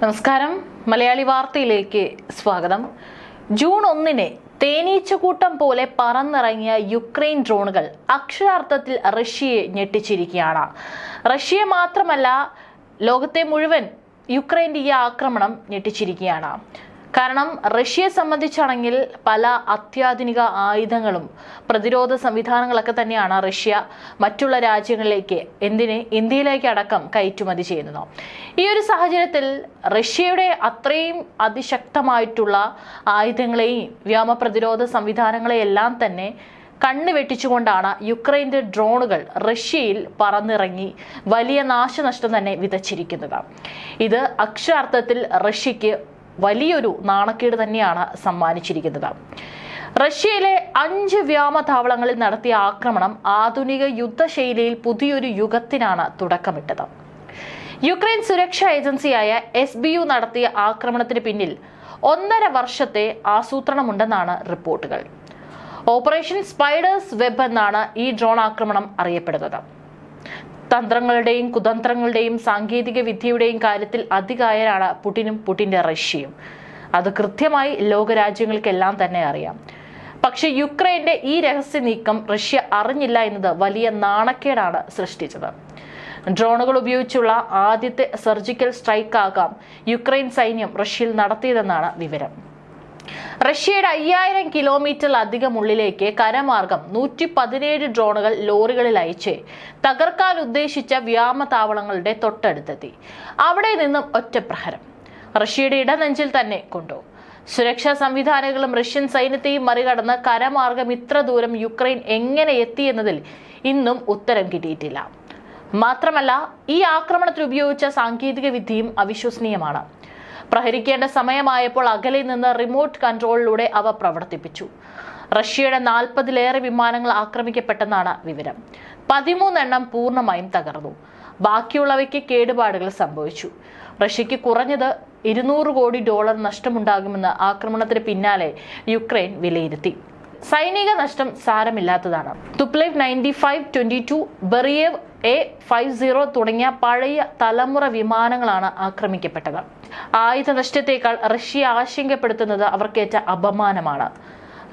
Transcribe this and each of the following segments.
നമസ്കാരം. മലയാളി വാർത്തയിലേക്ക് സ്വാഗതം. ജൂൺ ഒന്നിന് തേനീച്ചക്കൂട്ടം പോലെ പറന്നിറങ്ങിയ യുക്രൈൻ ഡ്രോണുകൾ അക്ഷരാർത്ഥത്തിൽ റഷ്യയെ ഞെട്ടിച്ചിരിക്കുകയാണ്. റഷ്യ മാത്രമല്ല ലോകത്തെ മുഴുവൻ യുക്രൈന്റെ ഈ ആക്രമണം ഞെട്ടിച്ചിരിക്കുകയാണ്. കാരണം റഷ്യയെ സംബന്ധിച്ചാണെങ്കിൽ പല അത്യാധുനിക ആയുധങ്ങളും പ്രതിരോധ സംവിധാനങ്ങളൊക്കെ തന്നെയാണ് റഷ്യ മറ്റുള്ള രാജ്യങ്ങളിലേക്ക് എന്തിന് ഇന്ത്യയിലേക്ക് അടക്കം കയറ്റുമതി ചെയ്യുന്നത്. ഈ ഒരു സാഹചര്യത്തിൽ റഷ്യയുടെ അത്രയും അതിശക്തമായിട്ടുള്ള ആയുധങ്ങളെയും വ്യോമ പ്രതിരോധ സംവിധാനങ്ങളെയെല്ലാം തന്നെ കണ്ണ് വെട്ടിച്ചുകൊണ്ടാണ് യുക്രൈന്റെ ഡ്രോണുകൾ റഷ്യയിൽ പറന്നിറങ്ങി വലിയ നാശനഷ്ടം തന്നെ വിതച്ചിരിക്കുന്നത്. ഇത് അക്ഷരാർത്ഥത്തിൽ റഷ്യയ്ക്ക് വലിയൊരു നാണക്കേട് തന്നെയാണ് സമ്മാനിച്ചിരിക്കുന്നത്. റഷ്യയിലെ അഞ്ച് വ്യോമതാവളങ്ങളിൽ നടത്തിയ ആക്രമണം ആധുനിക യുദ്ധശൈലിയിൽ പുതിയൊരു യുഗത്തിനാണ് തുടക്കമിട്ടത്. യുക്രൈൻ സുരക്ഷാ ഏജൻസിയായ എസ് ബി യു നടത്തിയ ആക്രമണത്തിന് പിന്നിൽ ഒന്നര വർഷത്തെ ആസൂത്രണമുണ്ടെന്നാണ് റിപ്പോർട്ടുകൾ. ഓപ്പറേഷൻ സ്പൈഡേഴ്സ് വെബ് എന്നാണ് ഈ ഡ്രോൺ ആക്രമണം അറിയപ്പെടുന്നത്. തന്ത്രങ്ങളുടെയും കുതന്ത്രങ്ങളുടെയും സാങ്കേതിക വിദ്യയുടെയും കാര്യത്തിൽ അതികായരാണ് പുടിനും പുടിന്റെ റഷ്യയും. അത് കൃത്യമായി ലോകരാജ്യങ്ങൾക്കെല്ലാം തന്നെ അറിയാം. പക്ഷേ യുക്രൈന്റെ ഈ രഹസ്യ നീക്കം റഷ്യ അറിഞ്ഞില്ല എന്നത് വലിയ നാണക്കേടാണ് സൃഷ്ടിച്ചത്. ഡ്രോണുകൾ ഉപയോഗിച്ചുള്ള ആദ്യത്തെ സർജിക്കൽ സ്ട്രൈക്ക് ആകാം യുക്രൈൻ സൈന്യം റഷ്യയിൽ നടത്തിയതെന്നാണ് വിവരം. റഷ്യയുടെ അയ്യായിരം കിലോമീറ്ററിലധികം ഉള്ളിലേക്ക് കരമാർഗം നൂറ്റി പതിനേഴ് ഡ്രോണുകൾ ലോറികളിൽ അയച്ച് തകർക്കാൻ ഉദ്ദേശിച്ച വ്യോമതാവളങ്ങളുടെ തൊട്ടടുത്തെത്തി. അവിടെ നിന്നും ഒറ്റപ്രഹരം. റഷ്യയുടെ ഇടനെഞ്ചിൽ തന്നെ കൊണ്ടു. സുരക്ഷാ സംവിധാനങ്ങളും റഷ്യൻ സൈന്യത്തെയും മറികടന്ന് കരമാർഗം ഇത്ര ദൂരം യുക്രൈൻ എങ്ങനെ എത്തിയെന്നതിൽ ഇന്നും ഉത്തരം കിട്ടിയിട്ടില്ല. മാത്രമല്ല ഈ ആക്രമണത്തിൽ ഉപയോഗിച്ച സാങ്കേതിക വിദ്യയും അവിശ്വസനീയമാണ്. പ്രഹരിക്കേണ്ട സമയമായപ്പോൾ അകലെ നിന്ന് റിമോട്ട് കൺട്രോളിലൂടെ അവ പ്രവർത്തിപ്പിച്ചു. റഷ്യയുടെ നാൽപ്പതിലേറെ വിമാനങ്ങൾ ആക്രമിക്കപ്പെട്ടെന്നാണ് വിവരം. പതിമൂന്നെണ്ണം പൂർണമായും തകർന്നു. ബാക്കിയുള്ളവയ്ക്ക് കേടുപാടുകൾ സംഭവിച്ചു. റഷ്യയ്ക്ക് കുറഞ്ഞത് ഇരുന്നൂറ് കോടി ഡോളർ നഷ്ടമുണ്ടാകുമെന്ന് ആക്രമണത്തിന് പിന്നാലെ യുക്രൈൻ വിലയിരുത്തി. സൈനിക നഷ്ടം സാരമില്ലാത്തതാണ്. Tupolev ninety five twenty two Beriev A five zero തുടങ്ങിയ പഴയ തലമുറ വിമാനങ്ങളാണ് ആക്രമിക്കപ്പെട്ടത്. ആയുധ നഷ്ടത്തേക്കാൾ റഷ്യ ആശങ്കപ്പെടുത്തുന്നത് അവർക്കേറ്റ അപമാനമാണ്.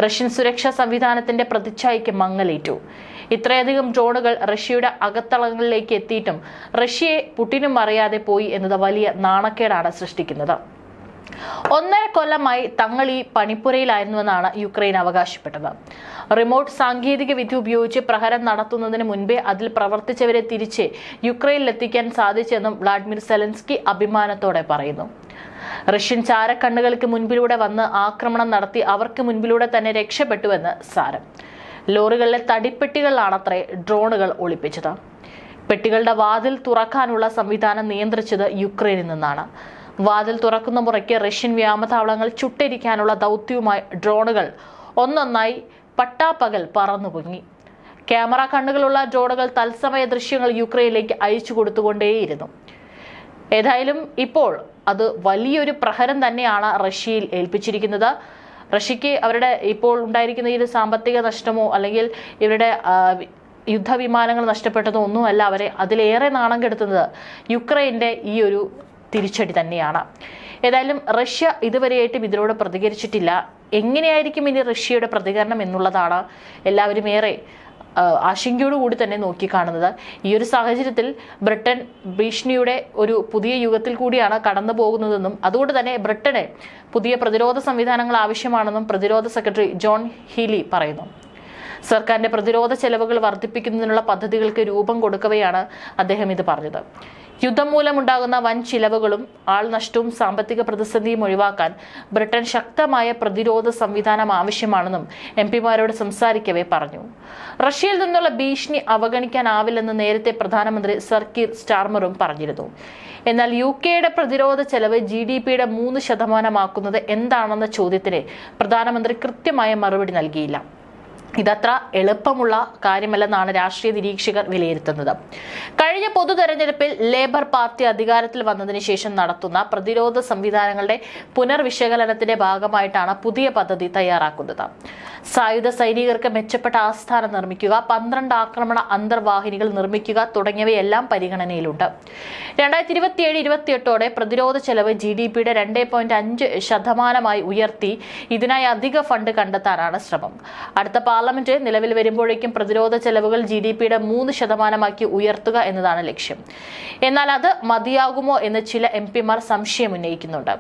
റഷ്യൻ സുരക്ഷാ സംവിധാനത്തിന്റെ പ്രതിച്ഛായയ്ക്ക് മങ്ങലേറ്റു. ഇത്രയധികം ഡ്രോണുകൾ റഷ്യയുടെ അകത്തളങ്ങളിലേക്ക് എത്തിയിട്ടും റഷ്യയെ പുട്ടിനും അറിയാതെ പോയി എന്നത് വലിയ നാണക്കേടാണ് സൃഷ്ടിക്കുന്നത്. ഒന്നര കൊല്ലമായി തങ്ങൾ ഈ പണിപ്പുരയിലായിരുന്നുവെന്നാണ് യുക്രൈൻ അവകാശപ്പെട്ടത്. റിമോട്ട് സാങ്കേതിക വിദ്യ ഉപയോഗിച്ച് പ്രഹരം നടത്തുന്നതിന് മുൻപേ അതിൽ പ്രവർത്തിച്ചവരെ തിരിച്ച് യുക്രൈനിലെത്തിക്കാൻ സാധിച്ചെന്നും വ്ളാഡിമിർ സെലൻസ്കി അഭിമാനത്തോടെ പറയുന്നു. റഷ്യൻ ചാരക്കണ്ണുകൾക്ക് മുൻപിലൂടെ വന്ന് ആക്രമണം നടത്തി അവർക്ക് മുൻപിലൂടെ തന്നെ രക്ഷപ്പെട്ടുവെന്ന് സാരം. ലോറികളിലെ തടിപ്പെട്ടികളിലാണത്രേ ഡ്രോണുകൾ ഒളിപ്പിച്ചത്. പെട്ടികളുടെ വാതിൽ തുറക്കാനുള്ള സംവിധാനം നിയന്ത്രിച്ചത് യുക്രൈനിൽ നിന്നാണ്. വാതിൽ തുറക്കുന്ന മുറയ്ക്ക് റഷ്യൻ വ്യോമതാവളങ്ങൾ ചുട്ടരിക്കാനുള്ള ദൗത്യവുമായി ഡ്രോണുകൾ ഒന്നൊന്നായി പട്ടാപ്പകൽ പറന്നുപൊങ്ങി. ക്യാമറ കണ്ണുകളുള്ള ഡ്രോണുകൾ തത്സമയ ദൃശ്യങ്ങൾ യുക്രൈനിലേക്ക് അയച്ചു കൊടുത്തുകൊണ്ടേയിരുന്നു. ഏതായാലും ഇപ്പോൾ അത് വലിയൊരു പ്രഹരം തന്നെയാണ് റഷ്യയിൽ ഏൽപ്പിച്ചിരിക്കുന്നത്. റഷ്യക്ക് അവരുടെ ഇപ്പോൾ ഉണ്ടായിരിക്കുന്ന ഈ ഒരു സാമ്പത്തിക നഷ്ടമോ അല്ലെങ്കിൽ ഇവരുടെ യുദ്ധവിമാനങ്ങൾ നഷ്ടപ്പെട്ടതോ ഒന്നുമല്ല അവരെ അതിലേറെ നാണം കെടുത്തുന്നത് യുക്രൈന്റെ ഈ ഒരു തിരിച്ചടി തന്നെയാണ്. ഏതായാലും റഷ്യ ഇതുവരെയായിട്ടും ഇതിനോട് പ്രതികരിച്ചിട്ടില്ല. എങ്ങനെയായിരിക്കും ഇനി റഷ്യയുടെ പ്രതികരണം എന്നുള്ളതാണ് എല്ലാവരും ഏറെ ആശങ്കയോടുകൂടി തന്നെ നോക്കിക്കാണുന്നത്. ഈ ഒരു സാഹചര്യത്തിൽ ബ്രിട്ടൻ ഭീഷണിയുടെ ഒരു പുതിയ യുഗത്തിൽ കൂടിയാണ് കടന്നു പോകുന്നതെന്നും അതുകൊണ്ട് തന്നെ ബ്രിട്ടന് പുതിയ പ്രതിരോധ സംവിധാനങ്ങൾ ആവശ്യമാണെന്നും പ്രതിരോധ സെക്രട്ടറി ജോൺ ഹീലി പറയുന്നു. സർക്കാരിന്റെ പ്രതിരോധ ചെലവുകൾ വർദ്ധിപ്പിക്കുന്നതിനുള്ള പദ്ധതികൾക്ക് രൂപം കൊടുക്കവെയാണ് അദ്ദേഹം ഇത് പറഞ്ഞത്. യുദ്ധം മൂലമുണ്ടാകുന്ന വൻ ചിലവുകളും ആൾനഷ്ടവും സാമ്പത്തിക പ്രതിസന്ധിയും ഒഴിവാക്കാൻ ബ്രിട്ടൻ ശക്തമായ പ്രതിരോധ സംവിധാനം ആവശ്യമാണെന്നും എം പിമാരോട് സംസാരിക്കവേ പറഞ്ഞു. റഷ്യയിൽ നിന്നുള്ള ഭീഷണി അവഗണിക്കാനാവില്ലെന്ന് നേരത്തെ പ്രധാനമന്ത്രി സർ കീർ സ്റ്റാർമറും പറഞ്ഞിരുന്നു. എന്നാൽ യു കെയുടെ പ്രതിരോധ ചെലവ് ജി ഡി പിയുടെ മൂന്ന് ശതമാനമാക്കുന്നത് എന്താണെന്ന ചോദ്യത്തിന് പ്രധാനമന്ത്രി കൃത്യമായ മറുപടി നൽകിയില്ല. ഇതത്ര എളുപ്പമുള്ള കാര്യമല്ലെന്നാണ് രാഷ്ട്രീയ നിരീക്ഷകർ വിലയിരുത്തുന്നത്. കഴിഞ്ഞ പൊതു തെരഞ്ഞെടുപ്പിൽ ലേബർ പാർട്ടി അധികാരത്തിൽ വന്നതിന് ശേഷം നടത്തുന്ന പ്രതിരോധ സംവിധാനങ്ങളുടെ പുനർവിശകലനത്തിന്റെ ഭാഗമായിട്ടാണ് പുതിയ പദ്ധതി തയ്യാറാക്കുന്നത്. സായുധ സൈനികർക്ക് മെച്ചപ്പെട്ട ആസ്ഥാനം നിർമ്മിക്കുക പന്ത്രണ്ട് ആക്രമണ അന്തർവാഹിനികൾ നിർമ്മിക്കുക തുടങ്ങിയവയെല്ലാം പരിഗണനയിലുണ്ട്. രണ്ടായിരത്തി ഇരുപത്തിയേഴ് ഇരുപത്തിയെട്ടോടെ പ്രതിരോധ ചെലവ് ജി ഡി പിയുടെ രണ്ട് പോയിന്റ് അഞ്ച് ശതമാനമായി ഉയർത്തി. ഇതിനായി അധിക ഫണ്ട് കണ്ടെത്താനാണ് ശ്രമം. അടുത്ത പാർലമെന്റ് നിലവിൽ വരുമ്പോഴേക്കും പ്രതിരോധ ചെലവുകൾ ജി ഡി പിയുടെ മൂന്ന് ശതമാനമാക്കി ഉയർത്തുക എന്നതാണ് ലക്ഷ്യം. എന്നാൽ അത് മതിയാകുമോ എന്ന് ചില എം പിമാർ സംശയം ഉന്നയിക്കുന്നുണ്ട്.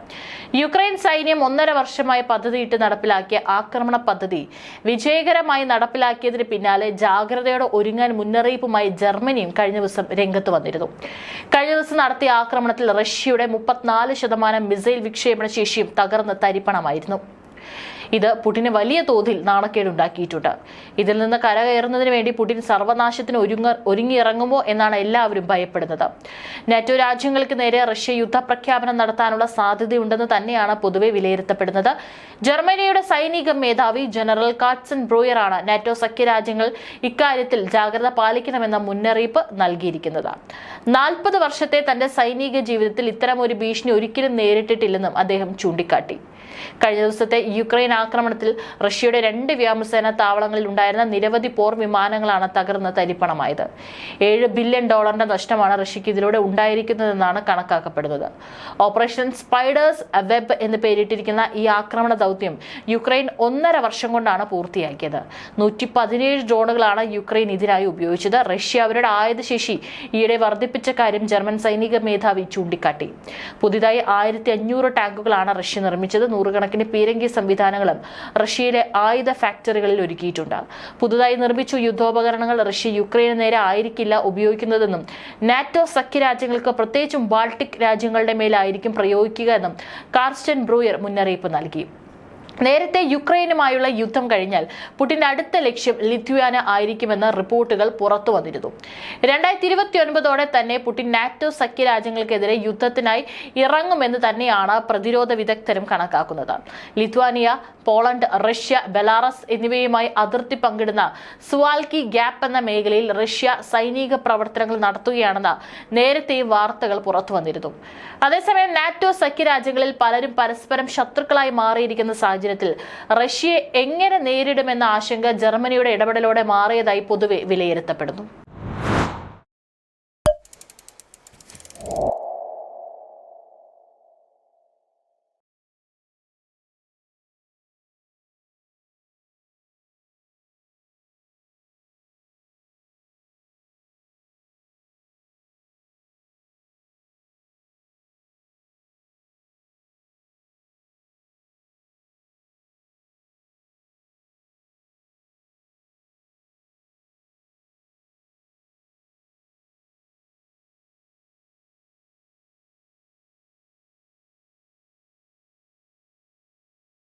യുക്രൈൻ സൈന്യം ഒന്നര വർഷമായി പദ്ധതിയിട്ട് നടപ്പിലാക്കിയ ആക്രമണ പദ്ധതി വിജയകരമായി നടപ്പിലാക്കിയതിന് പിന്നാലെ ജാഗ്രതയോടെ ഒരുങ്ങാൻ മുന്നറിയിപ്പുമായി ജർമ്മനിയും കഴിഞ്ഞ ദിവസം രംഗത്ത് വന്നിരുന്നു. കഴിഞ്ഞ ദിവസം നടത്തിയ ആക്രമണത്തിൽ റഷ്യയുടെ മുപ്പത്തിനാല് ശതമാനം മിസൈൽ വിക്ഷേപണ ശേഷിയും തകർന്ന് തരിപ്പണമായിരുന്നു. ഇത് പുടിന് വലിയ തോതിൽ നാണക്കേടുണ്ടാക്കിയിട്ടുണ്ട് ഇതിൽ നിന്ന് കരകയറുന്നതിന് വേണ്ടി പുടിൻ സർവനാശത്തിന് ഒരുങ്ങ ഒരുങ്ങിയിറങ്ങുമോ എന്നാണ് എല്ലാവരും ഭയപ്പെടുന്നത്. നാറ്റോ രാജ്യങ്ങൾക്ക് നേരെ റഷ്യ യുദ്ധപ്രഖ്യാപനം നടത്താനുള്ള സാധ്യതയുണ്ടെന്ന് തന്നെയാണ് പൊതുവെ വിലയിരുത്തപ്പെടുന്നത്. ജർമ്മനിയുടെ സൈനിക മേധാവി ജനറൽ കാട്സൺ ബ്രൂയറാണ് നാറ്റോ സഖ്യരാജ്യങ്ങൾ ഇക്കാര്യത്തിൽ ജാഗ്രത പാലിക്കണമെന്ന മുന്നറിയിപ്പ് നൽകിയിരിക്കുന്നത്. നാൽപ്പത് വർഷത്തെ തന്റെ സൈനിക ജീവിതത്തിൽ ഇത്തരം ഒരു ഭീഷണി ഒരിക്കലും നേരിട്ടിട്ടില്ലെന്നും അദ്ദേഹം ചൂണ്ടിക്കാട്ടി. കഴിഞ്ഞ ദിവസത്തെ യുക്രൈൻ ആക്രമണത്തിൽ റഷ്യയുടെ രണ്ട് വ്യോമസേന താവളങ്ങളിൽ ഉണ്ടായിരുന്ന നിരവധി പോർ വിമാനങ്ങളാണ് തകർന്ന് തരിപ്പണമായത്. ഏഴ് ബില്യൺ ഡോളറിന്റെ നഷ്ടമാണ് റഷ്യക്ക് ഇതിലൂടെ ഉണ്ടായിരിക്കുന്നതെന്നാണ് കണക്കാക്കപ്പെടുന്നത്. ഓപ്പറേഷൻ സ്പൈഡേഴ്സ് വെബ് എന്ന് പേരിട്ടിരിക്കുന്ന ഈ ആക്രമണ ദൗത്യം യുക്രൈൻ ഒന്നര വർഷം കൊണ്ടാണ് പൂർത്തിയാക്കിയത്. നൂറ്റി പതിനേഴ് ഡ്രോണുകളാണ് യുക്രൈൻ ഇതിനായി ഉപയോഗിച്ചത്. റഷ്യ അവരുടെ ആയുധശേഷി ഈയിടെ വർദ്ധിപ്പിച്ച കാര്യം ജർമ്മൻ സൈനിക മേധാവി ചൂണ്ടിക്കാട്ടി. പുതിയതായി ആയിരത്തി അഞ്ഞൂറ് ടാങ്കുകളാണ് റഷ്യ നിർമ്മിച്ചത്. നൂറുകണക്കിന് പീരങ്കി സംവിധാനങ്ങളും റഷ്യയിലെ ആയുധ ഫാക്ടറികളിൽ ഒരുക്കിയിട്ടുണ്ട്. പുതുതായി നിർമ്മിച്ച യുദ്ധോപകരണങ്ങൾ റഷ്യ യുക്രൈന് നേരെ ആയിരിക്കില്ല ഉപയോഗിക്കുന്നതെന്നും നാറ്റോ സഖ്യരാജ്യങ്ങൾക്ക് പ്രത്യേകിച്ചും ബാൾട്ടിക് രാജ്യങ്ങളുടെ മേലായിരിക്കും പ്രയോഗിക്കുക എന്നും കാർസ്റ്റൻ ബ്രൂയർ മുന്നറിയിപ്പ് നൽകി. നേരത്തെ യുക്രൈനുമായുള്ള യുദ്ധം കഴിഞ്ഞാൽ പുടിന്റെ അടുത്ത ലക്ഷ്യം ലിത്വാന ആയിരിക്കുമെന്ന റിപ്പോർട്ടുകൾ പുറത്തു വന്നിരുന്നു. രണ്ടായിരത്തി ഇരുപത്തി ഒൻപതോടെ തന്നെ പുടിൻ നാറ്റോ സഖ്യരാജ്യങ്ങൾക്കെതിരെ യുദ്ധത്തിനായി ഇറങ്ങുമെന്ന് തന്നെയാണ് പ്രതിരോധ വിദഗ്ധരും കണക്കാക്കുന്നത്. ലിത്വാനിയ പോളണ്ട് റഷ്യ ബെലാറസ് എന്നിവയുമായി അതിർത്തി പങ്കിടുന്ന സുവാൽക്കി ഗ്യാപ്പ് എന്ന മേഖലയിൽ റഷ്യ സൈനിക പ്രവർത്തനങ്ങൾ നടത്തുകയാണെന്ന് നേരത്തെ വാർത്തകൾ പുറത്തു വന്നിരുന്നു. അതേസമയം നാറ്റോ സഖ്യരാജ്യങ്ങളിൽ പലരും പരസ്പരം ശത്രുക്കളായി മാറിയിരിക്കുന്ന സാഹചര്യത്തിൽ റഷ്യയെ എങ്ങനെ നേരിടുമെന്ന ആശങ്ക ജർമ്മനിയുടെ ഇടപെടലോടെ മാറിയതായി പൊതുവെ വിലയിരുത്തപ്പെടുന്നു.